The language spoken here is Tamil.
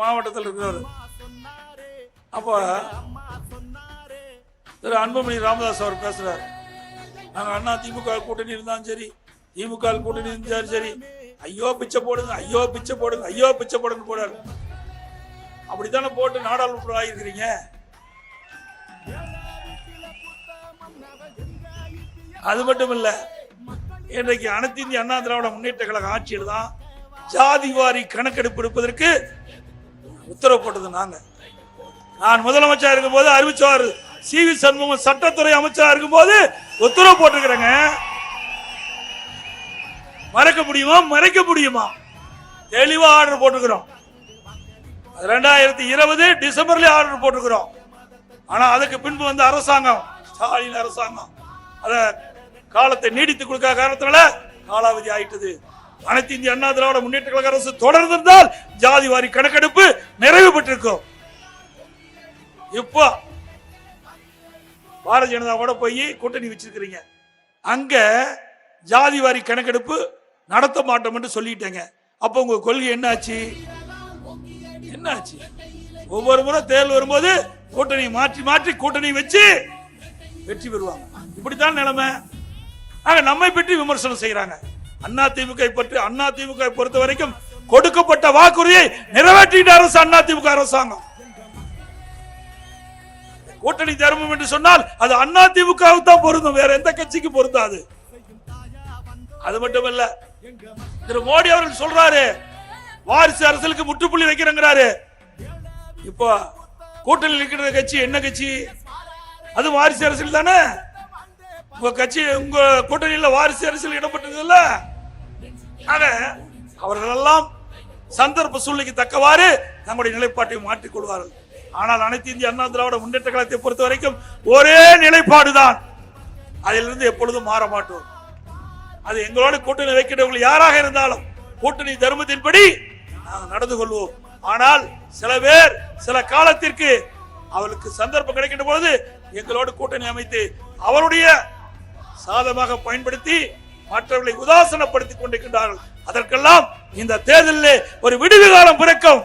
மாவட்டத்தில் இருக்கிறவர் அப்போ திரு அன்புமணி ராமதாஸ் அவர் பேசுகிறார் நாங்கள் அண்ணா திமுக கூட்டணி இருந்தாலும் சரி திமுக கூட்டணி இருந்தாலும் சரி ஐயோ பிச்சை போடுங்க ஐயோ பிச்சை போடுங்க ஐயோ பிச்சை போடுங்க போடாரு அப்படித்தானே போட்டு நாடாளுமன்றம் ஆகிருக்கிறீங்க அது மட்டும் இல்லை இன்றைக்கு அனைத்து இந்திய அண்ணா திராவிட முன்னேற்ற கழக ஆட்சியில் தான் ஜாதி வாரி கணக்கெடுப்பு எடுப்பதற்கு உத்தரவு போட்டது நாங்க நான் முதலமைச்சர் இருக்கும்போது அறிவிச்சவாரு சி வி சண்முகம் சட்டத்துறை அமைச்சரா இருக்கும்போது உத்தரவு போட்டிருக்கிறேங்க. மறக்க முடியுமா? மறைக்க முடியுமா? தெளிவா ஆர்டர் போட்டுக்கிறோம் ரெண்டாயிரத்தி இருபது டிசம்பர்ல ஆர்டர் போட்டுக்கிறோம் ஆனா அதுக்கு பின்பு வந்த அரசாங்கம் ஸ்டாலின் அரசாங்கம் அத காலத்தை நீடித்து கொடுக்காத காரணத்தினால காலாவதி ஆயிட்டது. அனைத்து இந்திய அண்ணா திராவிட முன்னேற்ற கழக அரசு தொடர்ந்திருந்தால் ஜாதி வாரி கணக்கெடுப்பு நிறைவு பெற்றிருக்கும். இப்போ பாரதிய ஜனதா கூட போய் கூட்டணி வச்சிருக்கிறீங்க. அங்க ஜாதி வாரி கணக்கெடுப்பு நடத்த மாட்டோம் என்று சொல்லிட்டேங்க. அப்போ உங்க கொள்கை என்னாச்சு? என்னாச்சு? ஒவ்வொரு முறை தேர்தல் வரும்போது கூட்டணி மாற்றி மாற்றி கூட்டணி வச்சு வெற்றி பெறுவாங்க. இப்படித்தான் நிலைமை. ஆக நம்மை பற்றி விமர்சனம் செய்யறாங்க அண்ணா திமுக பற்றி அண்ணா திமுக பொறுத்த வரைக்கும் கொடுக்கப்பட்ட வாக்குறுதியை நிறைவேற்றிட்ட அரசு அண்ணா திமுக அரசாங்கம். கூட்டணி தர்மம் என்று சொன்னால் அது அண்ணா திமுகவுக்கு தான் பொருந்தும் வேற எந்த கட்சிக்கு பொருந்தாது. அது மட்டுமல்ல திரு மோடி அவர்கள் சொல்றாரு வாரிசு அரசியலுக்கு முற்றுப்புள்ளி வைக்கிறேங்கிறாரு. இப்போ கூட்டணியில் இருக்கிற கட்சி என்ன கட்சி? அது வாரிசு அரசியல் தானே? உங்க கட்சி உங்க கூட்டணியில் வாரிசு அரசியல் இடம்பெற்றதுல்ல அதற்காக அவர்களெல்லாம் சந்தர்ப்ப சூழ்நிலைக்கு தக்கவாறு தங்களுடைய நிலைப்பாட்டை மாற்றிக்கொள்வார்கள் ஆனால் அனைத்து இந்திய அண்ணா திராவிட முன்னேற்ற கழகத்தை பொறுத்த வரைக்கும் ஒரே நிலைப்பாடுதான். அதிலிருந்து எப்பொழுதும் மாற மாட்டோம். அது எங்களோட கூட்டணி வைக்கிறவர்கள் யாராக இருந்தாலும் கூட்டணி தர்மத்தின்படி நாங்கள் நடந்து கொள்வோம். ஆனால் சில பேர் சில காலத்திற்கு அவளுக்கு சந்தர்ப்பம் கிடைக்கின்ற பொழுது எங்களோடு கூட்டணி அமைத்து அவருடைய சாதமாக பயன்படுத்தி மற்றவர்களை உதாசனப்படுத்திக் கொண்டிருக்கின்றார்கள். அதற்கெல்லாம் இந்த தேர்தலில் ஒரு விடுதி காலம் பிறக்கும்.